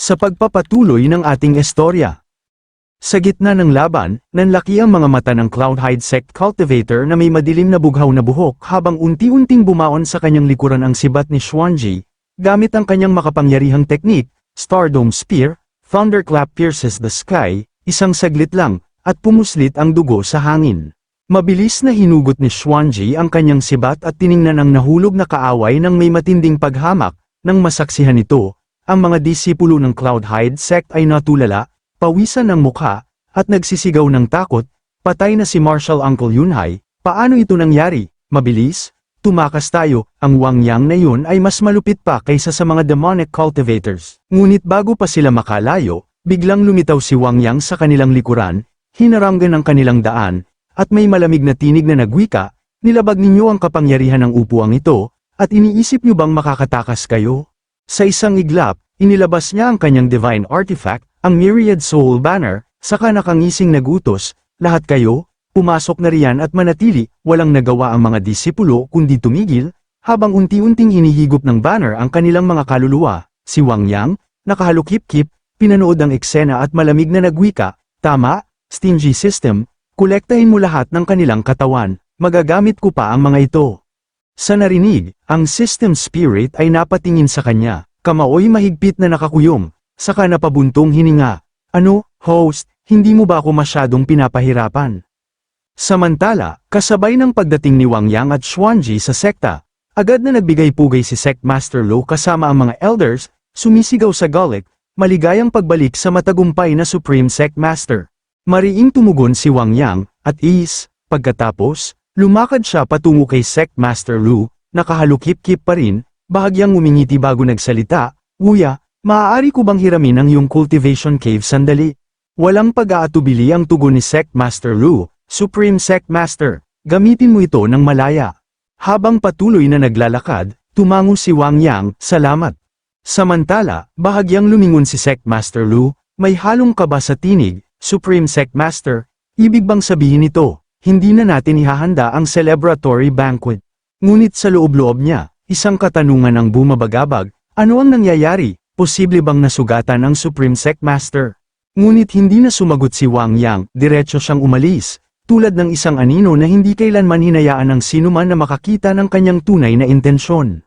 sa pagpapatuloy ng ating istorya. Sa gitna ng laban, nanlaki ang mga mata ng Cloudhide Sect Cultivator na may madilim na bughaw na buhok habang unti-unting bumaon sa kanyang likuran ang sibat ni Xuanji, gamit ang kanyang makapangyarihang teknik, Stardome Spear, Thunderclap pierces the sky, isang saglit lang, at pumuslit ang dugo sa hangin. Mabilis na hinugot ni Xuanji ang kanyang sibat at tiningnan ang nahulog na kaaway ng may matinding paghamak, nang masaksihan ito, ang mga disipulo ng Cloudhide Sect ay natulala, pawisan ng mukha, at nagsisigaw ng takot, patay na si Marshal Uncle Yunhai, paano ito nangyari, mabilis? Tumakas tayo, ang Wang Yang na yun ay mas malupit pa kaysa sa mga demonic cultivators. Ngunit bago pa sila makalayo, biglang lumitaw si Wang Yang sa kanilang likuran, hinaranggan ang kanilang daan, at may malamig na tinig na nagwika, nilabag ninyo ang kapangyarihan ng upuang ito, at iniisip nyo bang makakatakas kayo? Sa isang iglap, inilabas niya ang kanyang divine artifact, ang Myriad Soul Banner, saka nakangising nagutos, lahat kayo, pumasok na riyan at manatili, walang nagawa ang mga disipulo kundi tumigil, habang unti-unting hinihigop ng banner ang kanilang mga kaluluwa, si Wang Yang, nakahalukip-kip, pinanood ang eksena at malamig na nagwika, tama, stingy system, kolektahin mo lahat ng kanilang katawan, magagamit ko pa ang mga ito. Sa narinig, ang system spirit ay napatingin sa kanya, kamaoy mahigpit na nakakuyong, saka napabuntong hininga. Ano, host, hindi mo ba ako masyadong pinapahirapan? Samantala, kasabay ng pagdating ni Wang Yang at Xuanji sa sekta, agad na nagbigay-pugay si Sect Master Lo kasama ang mga elders, sumisigaw sa galik, maligayang pagbalik sa matagumpay na Supreme Sect Master. Mariing tumugon si Wang Yang, at is, pagkatapos, lumakad siya patungo kay Sect Master Lu, nakahalukip-kip pa rin, bahagyang umingiti bago nagsalita, Wuya, maaari ko bang hiramin ang iyong cultivation cave sandali? Walang pag-aatubili ang tugon ni Sect Master Lu, Supreme Sect Master, gamitin mo ito ng malaya. Habang patuloy na naglalakad, tumango si Wang Yang, salamat. Samantala, bahagyang lumingon si Sect Master Lu, may halong kaba sa tinig, Supreme Sect Master, ibig bang sabihin ito, hindi na natin ihahanda ang celebratory banquet. Ngunit sa loob-loob niya, isang katanungan ang bumabagabag, ano ang nangyayari, posible bang nasugatan ang Supreme Sect Master? Ngunit hindi na sumagot si Wang Yang, diretso siyang umalis, tulad ng isang anino na hindi kailanman hinayaan ng sinuman na makakita ng kanyang tunay na intensyon.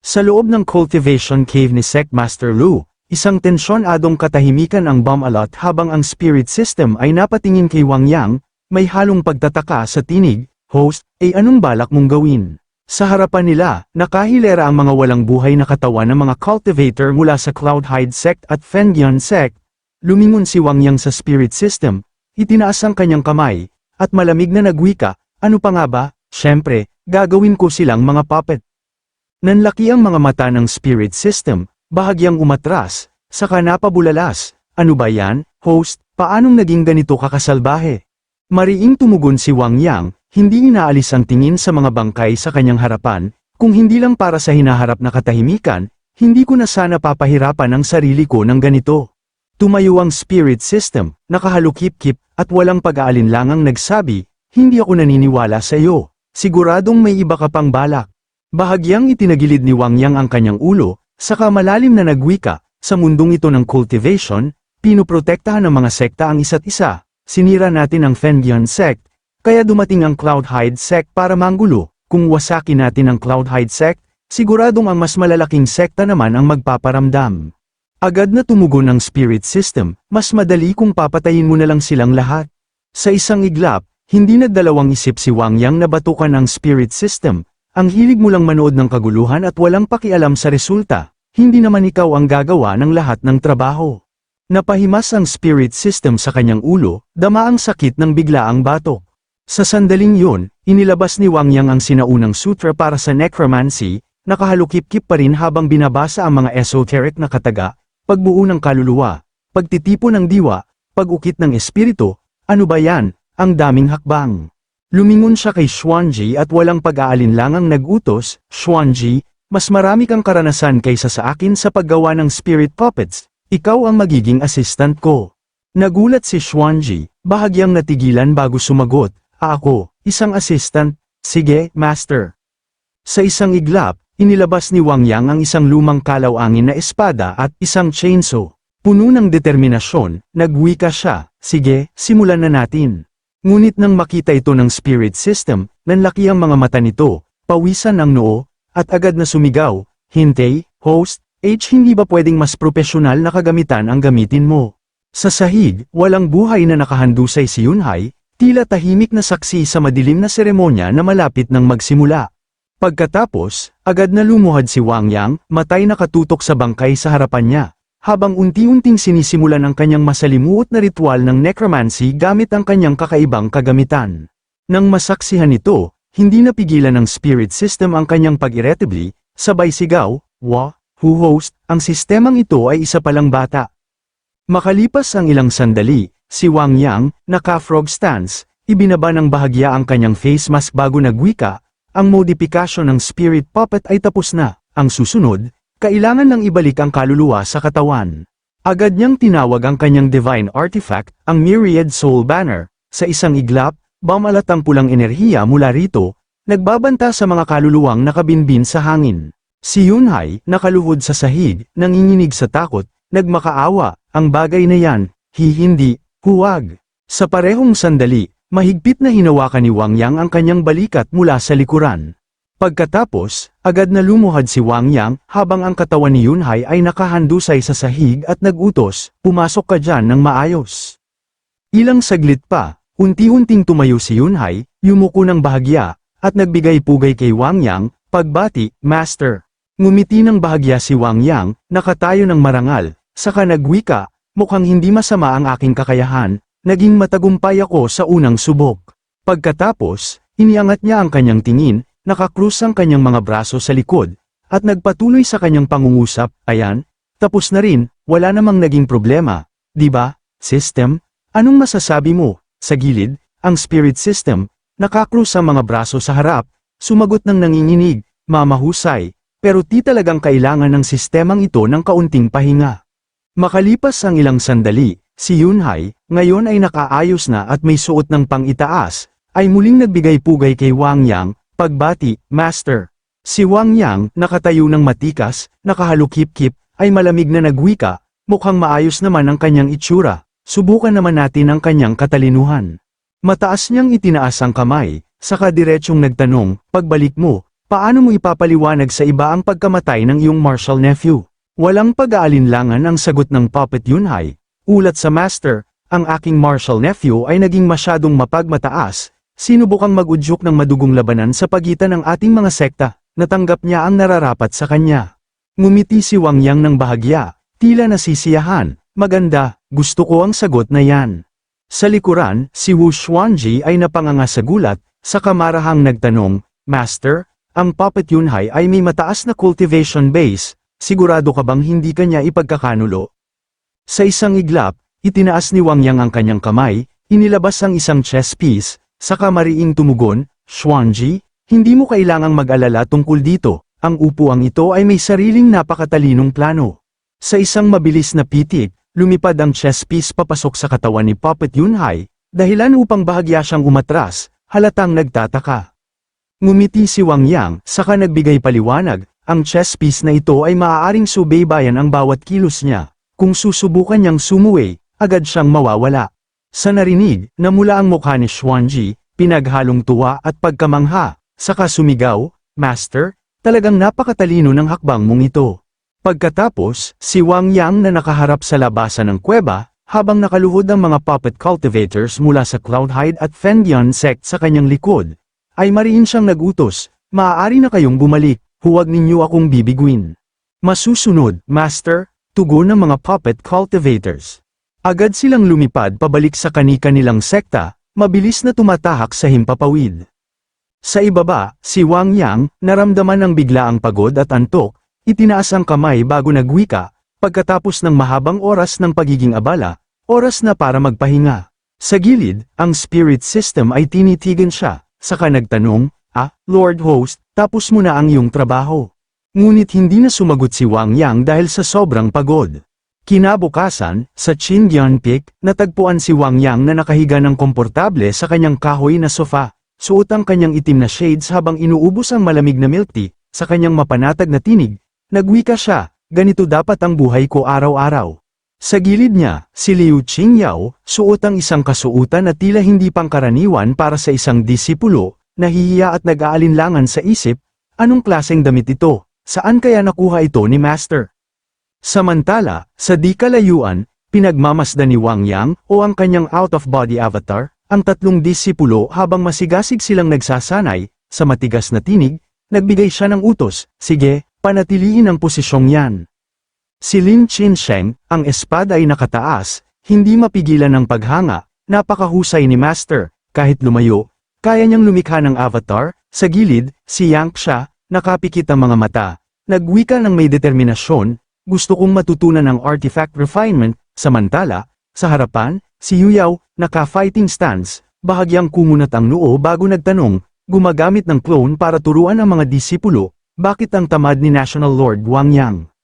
Sa loob ng cultivation cave ni Sect Master Lu, isang tensyon-adong katahimikan ang bumalot habang ang spirit system ay napatingin kay Wang Yang, may halong pagtataka sa tinig, host, ay anong balak mong gawin? Sa harapan nila, nakahilera ang mga walang buhay na katawan ng mga cultivator mula sa Cloudhide Sect at Fengyan Sect. Lumingon si Wang Yang sa spirit system, itinaas ang kanyang kamay, at malamig na nagwika, ano pa nga ba, syempre, gagawin ko silang mga puppet. Nanlaki ang mga mata ng spirit system, bahagyang umatras, saka napabulalas, ano ba yan, host, paanong naging ganito kakasalbahe? Mariing tumugon si Wang Yang, hindi inaalis ang tingin sa mga bangkay sa kanyang harapan, kung hindi lang para sa hinaharap na katahimikan, hindi ko na sana papahirapan ang sarili ko ng ganito. Tumayo ang spirit system, nakahalukip-kip, at walang pag-aalinlangang nagsabi, hindi ako naniniwala sa iyo, siguradong may iba ka pang balak. Bahagyang itinagilid ni Wang Yang ang kanyang ulo, saka malalim na nagwika, sa mundong ito ng cultivation, pinoprotektahan ng mga sekta ang isa't isa, sinira natin ang Fengyan sect, kaya dumating ang Cloudhide sect para manggulo, kung wasaki natin ang Cloudhide sect, siguradong ang mas malalaking sekta naman ang magpaparamdam. Agad na tumugon ang spirit system, mas madali kung papatayin mo na lang silang lahat. Sa isang iglap, hindi nagdalawang isip si Wang Yang na batukan ang spirit system, ang hilig mo lang manood ng kaguluhan at walang pakialam sa resulta, hindi naman ikaw ang gagawa ng lahat ng trabaho. Napahimas ang spirit system sa kanyang ulo, dama ang sakit ng biglaang batok. Sa sandaling yun, inilabas ni Wang Yang ang sinaunang sutra para sa necromancy, nakahalukip-kip pa rin habang binabasa ang mga esoteric na kataga, pagbuo ng kaluluwa, pagtitipo ng diwa, pag-ukit ng espiritu, ano ba yan, ang daming hakbang. Lumingon siya kay Xuanji at walang pag-aalinlangang nagutos, Xuanji, mas marami kang karanasan kaysa sa akin sa paggawa ng spirit puppets, ikaw ang magiging assistant ko. Nagulat si Xuanji, bahagyang natigilan bago sumagot, ako, isang assistant, sige, master. Sa isang iglap, inilabas ni Wang Yang ang isang lumang kalawangin na espada at isang chainsaw. Puno ng determinasyon, nagwika siya, sige, simulan na natin. Ngunit nang makita ito ng spirit system, nanlaki ang mga mata nito, pawisan ang noo, at agad na sumigaw, Hintay, host, H hindi ba pwedeng mas propesyonal na kagamitan ang gamitin mo? Sa sahig, walang buhay na nakahandusay si Yunhai, tila tahimik na saksi sa madilim na seremonya na malapit ng magsimula. Pagkatapos, agad na lumuhad si Wang Yang, matay nakatutok sa bangkay sa harapan niya, habang unti-unting sinisimulan ang kanyang masalimuot na ritual ng necromancy gamit ang kanyang kakaibang kagamitan. Nang masaksihan ito, hindi napigilan ng spirit system ang kanyang pag-irretably, sabay sigaw, Wa, who host, ang sistemang ito ay isa palang bata. Makalipas ang ilang sandali, si Wang Yang, naka-frog stance, ibinaba ng bahagya ang kanyang face mask bago nagwika, ang modifikasyon ng spirit puppet ay tapos na, ang susunod, kailangan lang ibalik ang kaluluwa sa katawan. Agad niyang tinawag ang kanyang divine artifact, ang Myriad Soul Banner, sa isang iglap, bamalat ang pulang enerhiya mula rito, nagbabanta sa mga kaluluwang nakabinbin sa hangin. Si Yunhai, nakaluhod sa sahig, nanginginig sa takot, nagmakaawa, ang bagay na yan, hihindi, huwag. Sa parehong sandali, mahigpit na hinawakan ni Wang Yang ang kanyang balikat mula sa likuran. Pagkatapos, agad na lumuhad si Wang Yang habang ang katawan ni Yunhai ay nakahandusay sa sahig at nagutos, pumasok ka dyan ng maayos. Ilang saglit pa, unti-unting tumayo si Yunhai, yumuko ng bahagya, at nagbigay pugay kay Wang Yang, pagbati, Master. Ngumiti ng bahagya si Wang Yang, nakatayo ng marangal, saka nagwika, mukhang hindi masama ang aking kakayahan, naging matagumpay ako sa unang subok. Pagkatapos, iniangat niya ang kanyang tingin, nakakrus ang kanyang mga braso sa likod, at nagpatuloy sa kanyang pangungusap, ayan, tapos na rin, wala namang naging problema, di ba, system? Anong masasabi mo? Sa gilid, ang spirit system, nakakrus ang mga braso sa harap, sumagot ng nanginginig, mamahusay, pero ti talagang kailangan ng sistemang ito ng kaunting pahinga. Makalipas ang ilang sandali, si Yunhai, ngayon ay nakaayos na at may suot ng pang-itaas, ay muling nagbigay pugay kay Wang Yang, pagbati, Master. Si Wang Yang, nakatayo ng matikas, nakahalukip-kip, ay malamig na nagwika, mukhang maayos naman ang kanyang itsura, subukan naman natin ang kanyang katalinuhan. Mataas niyang itinaas ang kamay, saka diretsyong nagtanong, pagbalik mo, paano mo ipapaliwanag sa iba ang pagkamatay ng iyong martial nephew? Walang pag-aalinlangan ang sagot ng Puppet Yunhai. Ulat sa Master, ang aking martial nephew ay naging masyadong mapagmataas, sinubukang mag-udyok ng madugong labanan sa pagitan ng ating mga sekta, natanggap niya ang nararapat sa kanya. Ngumiti si Wang Yang ng bahagya, tila nasisiyahan, maganda, gusto ko ang sagot na yan. Sa likuran, si Wu Xuanji ay napanganga sa gulat, sa kamarahang nagtanong, Master, ang Puppet Yunhai ay may mataas na cultivation base, sigurado ka bang hindi kanya ipagkakanulo? Sa isang iglap, itinaas ni Wang Yang ang kanyang kamay, inilabas ang isang chess piece, saka mariing tumugon, Xuanji, hindi mo kailangang mag-alala tungkol dito, ang upuang ito ay may sariling napakatalinong plano. Sa isang mabilis na pitik, lumipad ang chess piece papasok sa katawan ni Puppet Yunhai, dahilan upang bahagya siyang umatras, halatang nagtataka. Ngumiti si Wang Yang, saka nagbigay paliwanag, ang chess piece na ito ay maaaring subaybayan ang bawat kilos niya. Kung susubukan niyang sumuwi, agad siyang mawawala. Sa narinig, namula ang mukha ni Xuanji, pinaghalong tuwa at pagkamangha, saka sumigaw, Master, talagang napakatalino ng hakbang mong ito. Pagkatapos, si Wang Yang na nakaharap sa labasan ng kuweba, habang nakaluhod ang mga puppet cultivators mula sa Cloudhide at Fendian sect sa kanyang likod, ay mariin siyang nagutos, maaari na kayong bumalik, huwag ninyo akong bibiguin. Masusunod, Master, tugon ng mga puppet cultivators. Agad silang lumipad pabalik sa kani-kanilang sekta, mabilis na tumatahak sa himpapawid. Sa ibaba, si Wang Yang, naramdaman ng biglaang pagod at antok, itinaas ang kamay bago nagwika, pagkatapos ng mahabang oras ng pagiging abala, oras na para magpahinga. Sa gilid, ang spirit system ay tinitigan siya, saka nagtanong, ah, Lord Host, tapos mo na ang iyong trabaho. Ngunit hindi na sumagot si Wang Yang dahil sa sobrang pagod. Kinabukasan, sa Qingyan Peak, natagpuan si Wang Yang na nakahiga ng komportable sa kanyang kahoy na sofa, suot ang kanyang itim na shades habang inuubos ang malamig na milk tea, sa kanyang mapanatag na tinig, nagwika siya, ganito dapat ang buhay ko araw-araw. Sa gilid niya, si Liu Qingyao, suot ang isang kasuutan na tila hindi pangkaraniwan para sa isang disipulo, nahihiya at nag-aalinlangan sa isip, anong klaseng damit ito, saan kaya nakuha ito ni Master? Samantala, sa di kalayuan, pinagmamasdan ni Wang Yang o ang kanyang out-of-body avatar, ang tatlong disipulo habang masigasig silang nagsasanay, sa matigas na tinig, nagbigay siya ng utos, sige, panatilihin ang posisyong yan. Si Lin Chinsheng, ang espada ay nakataas, hindi mapigilan ng paghanga, napakahusay ni Master, kahit lumayo, kaya niyang lumikha ng avatar, sa gilid, si Yang siya, nakapikit ang mga mata, nagwika ng may determinasyon, gusto kong matutunan ng artifact refinement, samantala, sa harapan, si Yuyao, naka-fighting stance, bahagyang kumunat ang noo bago nagtanong, gumagamit ng clone para turuan ang mga disipulo, bakit ang tamad ni National Lord Wang Yang.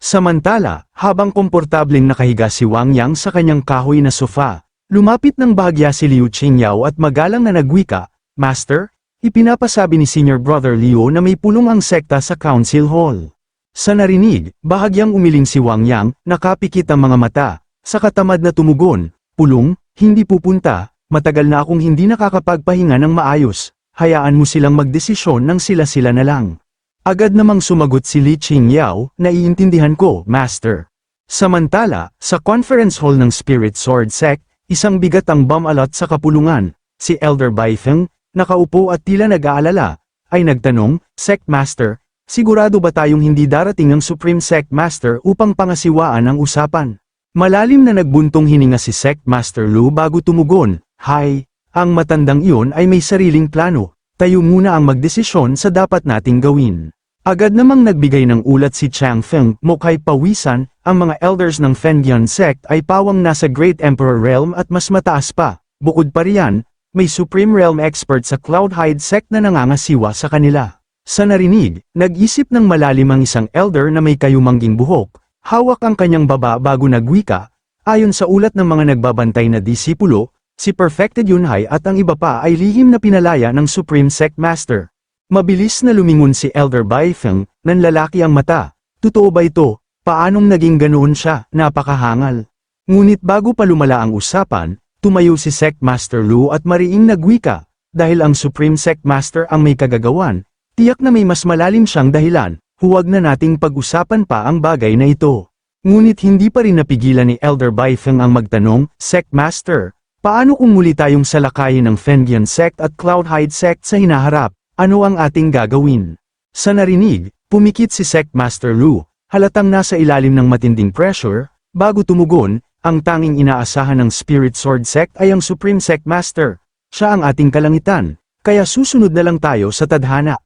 Samantala, habang komportableng nakahiga si Wang Yang sa kanyang kahoy na sofa, lumapit ng bahagya si Liu Qingyao at magalang na nagwika, Master, ipinapasabi ni Senior Brother Liu na may pulong ang sekta sa Council Hall. Sa narinig, bahagyang umiling si Wang Yang, nakapikit ang mga mata, sa katamad na tumugon, pulong, hindi pupunta, matagal na akong hindi nakakapagpahinga ng maayos, hayaan mo silang magdesisyon ng sila-sila na lang. Agad namang sumagot si Li Qingyao, naiintindihan ko, Master. Samantala, sa conference hall ng Spirit Sword Sect, isang bigat ang bumalot sa kapulungan, si Elder Baifeng, nakaupo at tila nag-aalala, ay nagtanong, Sect Master, sigurado ba tayong hindi darating ang Supreme Sect Master upang pangasiwaan ang usapan? Malalim na nagbuntong hininga si Sect Master Lu bago tumugon, Hay, ang matandang iyon ay may sariling plano, tayo muna ang magdesisyon sa dapat nating gawin. Agad namang nagbigay ng ulat si Chang Feng, mukha'y pawisan, ang mga elders ng Fengyan sect ay pawang nasa Great Emperor Realm at mas mataas pa. Bukod pa riyan, may Supreme Realm expert sa Cloudhide sect na nangangasiwa sa kanila. Sa narinig, nag-isip ng malalim ang isang elder na may kayumangging buhok, hawak ang kanyang baba bago nagwika, ayon sa ulat ng mga nagbabantay na disipulo, si Perfected Yunhai at ang iba pa ay lihim na pinalaya ng Supreme Sect Master. Mabilis na lumingon si Elder Baifeng, nanlalaki ang mata. Totoo ba ito? Paanong naging ganoon siya? Napakahangal. Ngunit bago pa lumala ang usapan, tumayo si Sect Master Lu at mariing nagwika. Dahil ang Supreme Sect Master ang may kagagawan, tiyak na may mas malalim siyang dahilan, huwag na nating pag-usapan pa ang bagay na ito. Ngunit hindi pa rin napigilan ni Elder Baifeng ang magtanong, Sect Master, paano kung muli tayong salakayin ng Fengian Sect at Cloudhide Sect sa hinaharap? Ano ang ating gagawin? Sa narinig, pumikit si Sect Master Lu, halatang nasa ilalim ng matinding pressure, bago tumugon, ang tanging inaasahan ng Spirit Sword Sect ay ang Supreme Sect Master. Siya ang ating kalangitan, kaya susunod na lang tayo sa tadhana.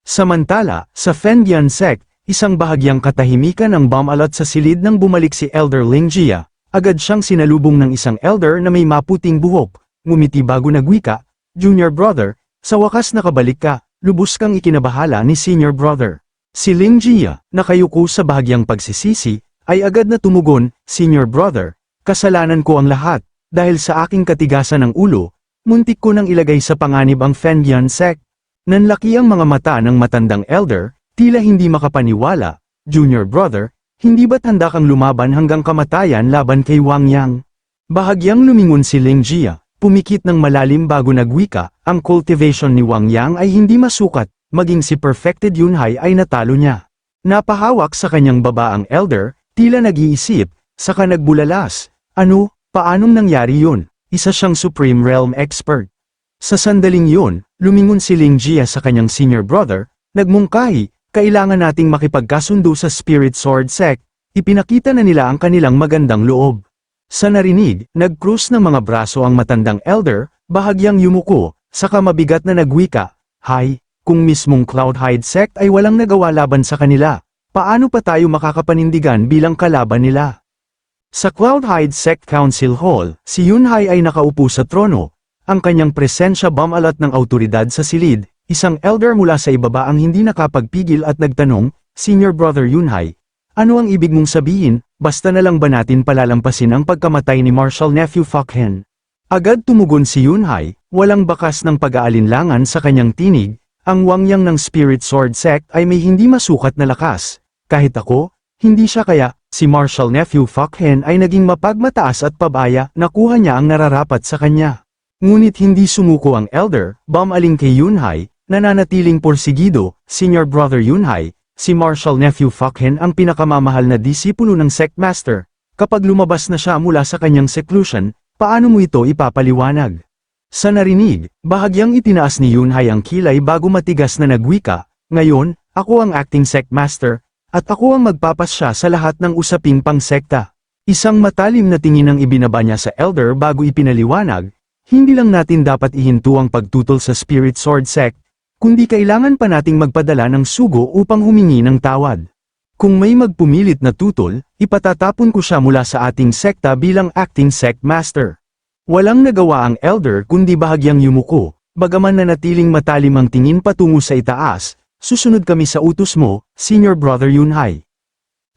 Samantala, sa Fengian Sect, isang bahagyang katahimikan ang bumalot sa silid nang bumalik si Elder Ling Jia, agad siyang sinalubong ng isang elder na may maputing buhok, ngumiti bago nagwika, Junior Brother, sa wakas nakabalik ka, lubos kang ikinabahala ni Senior Brother. Si Ling Jia, nakayuko sa bahagyang pagsisisi, ay agad na tumugon, Senior Brother, kasalanan ko ang lahat, dahil sa aking katigasan ng ulo, muntik ko nang ilagay sa panganib ang Fengian Sect. Nanlaki ang mga mata ng matandang elder, tila hindi makapaniwala, Junior Brother, hindi ba't handa kang lumaban hanggang kamatayan laban kay Wang Yang? Bahagyang lumingon si Ling Jia, pumikit ng malalim bago nagwika, ang cultivation ni Wang Yang ay hindi masukat, maging si Perfected Yunhai ay natalo niya. Napahawak sa kanyang baba ang elder, tila nag-iisip, saka nagbulalas, ano, paanong nangyari yun? Isa siyang Supreme Realm Expert. Sa sandaling yun, lumingon si Ling Jia sa kanyang senior brother, nagmungkahi, kailangan nating makipagkasundo sa Spirit Sword Sect, ipinakita na nila ang kanilang magandang loob. Sa narinig, nag-cruise ng mga braso ang matandang elder, bahagyang yumuko, saka mabigat na nagwika, Hay, kung mismong Cloudhide Sect ay walang nagawa laban sa kanila, paano pa tayo makakapanindigan bilang kalaban nila? Sa Cloudhide Sect Council Hall, si Yunhai ay nakaupo sa trono, ang kanyang presensya bumalat ng autoridad sa silid, isang elder mula sa ibaba ang hindi nakapagpigil at nagtanong, Senior Brother Yunhai, ano ang ibig mong sabihin, basta na lang ba natin palalampasin ang pagkamatay ni Marshal Nephew Fakhen? Agad tumugon si Yunhai, walang bakas ng pag-aalinlangan sa kanyang tinig, ang wangyang ng Spirit Sword Sect ay may hindi masukat na lakas, kahit ako, hindi siya kaya, Si Marshall Nephew Fuckhen ay naging mapagmataas at pabaya, nakuha niya ang nararapat sa kanya. Ngunit hindi sumuko ang elder, bumaling kay Yunhai, nananatiling porsigido, senior brother Yunhai, si Marshall Nephew Fuckhen ang pinakamamahal na disipulo ng sect master. Kapag lumabas na siya mula sa kanyang seclusion, paano mo ito ipapaliwanag? Sa narinig, bahagyang itinaas ni Yunhai ang kilay bago matigas na nagwika, ngayon, ako ang acting sect master, at ako ang magpapasya sa lahat ng usaping pangsekta. Isang matalim na tingin ang ibinaba niya sa elder bago ipinaliwanag, hindi lang natin dapat ihinto ang pagtutol sa Spirit Sword Sect, kundi kailangan pa nating magpadala ng sugo upang humingi ng tawad. Kung may magpumilit na tutol, ipatatapon ko siya mula sa ating sekta bilang acting sect master. Walang nagawa ang elder kundi bahagyang yumuko, bagaman nanatiling matalim ang tingin patungo sa itaas, susunod kami sa utos mo, Senior Brother Yunhai.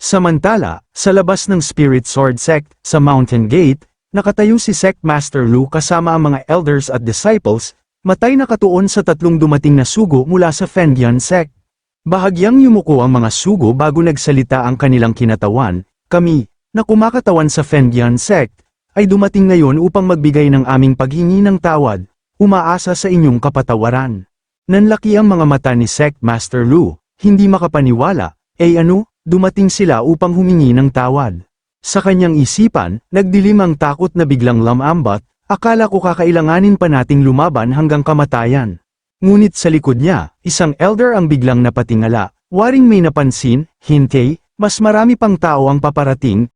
Samantala, sa labas ng Spirit Sword Sect, sa Mountain Gate, nakatayo si Sect Master Lu kasama ang mga elders at disciples, matay nakatuon sa tatlong dumating na sugo mula sa Fendian Sect. Bahagyang yumuko ang mga sugo bago nagsalita ang kanilang kinatawan, kami, na kumakatawan sa Fendian Sect, ay dumating ngayon upang magbigay ng aming paghingi ng tawad, umaasa sa inyong kapatawaran. Nanlaki ang mga mata ni Sect Master Lu, hindi makapaniwala, eh ano, dumating sila upang humingi ng tawad. Sa kanyang isipan, nagdilim ang takot na biglang lamambat, akala ko kakailanganin pa nating lumaban hanggang kamatayan. Ngunit sa likod niya, isang elder ang biglang napatingala, waring may napansin, hintay, mas marami pang tao ang paparating.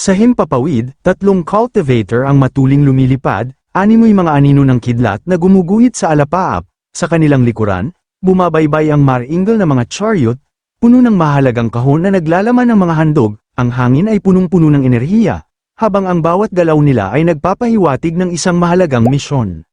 Sa himpapawid, tatlong cultivator ang matuling lumilipad, animoy mga anino ng kidlat na gumuguhit sa alapaap, sa kanilang likuran, bumabaybay ang maringal na mga chariot, puno ng mahalagang kahon na naglalaman ng mga handog, ang hangin ay punong-puno ng enerhiya, habang ang bawat galaw nila ay nagpapahiwatig ng isang mahalagang misyon.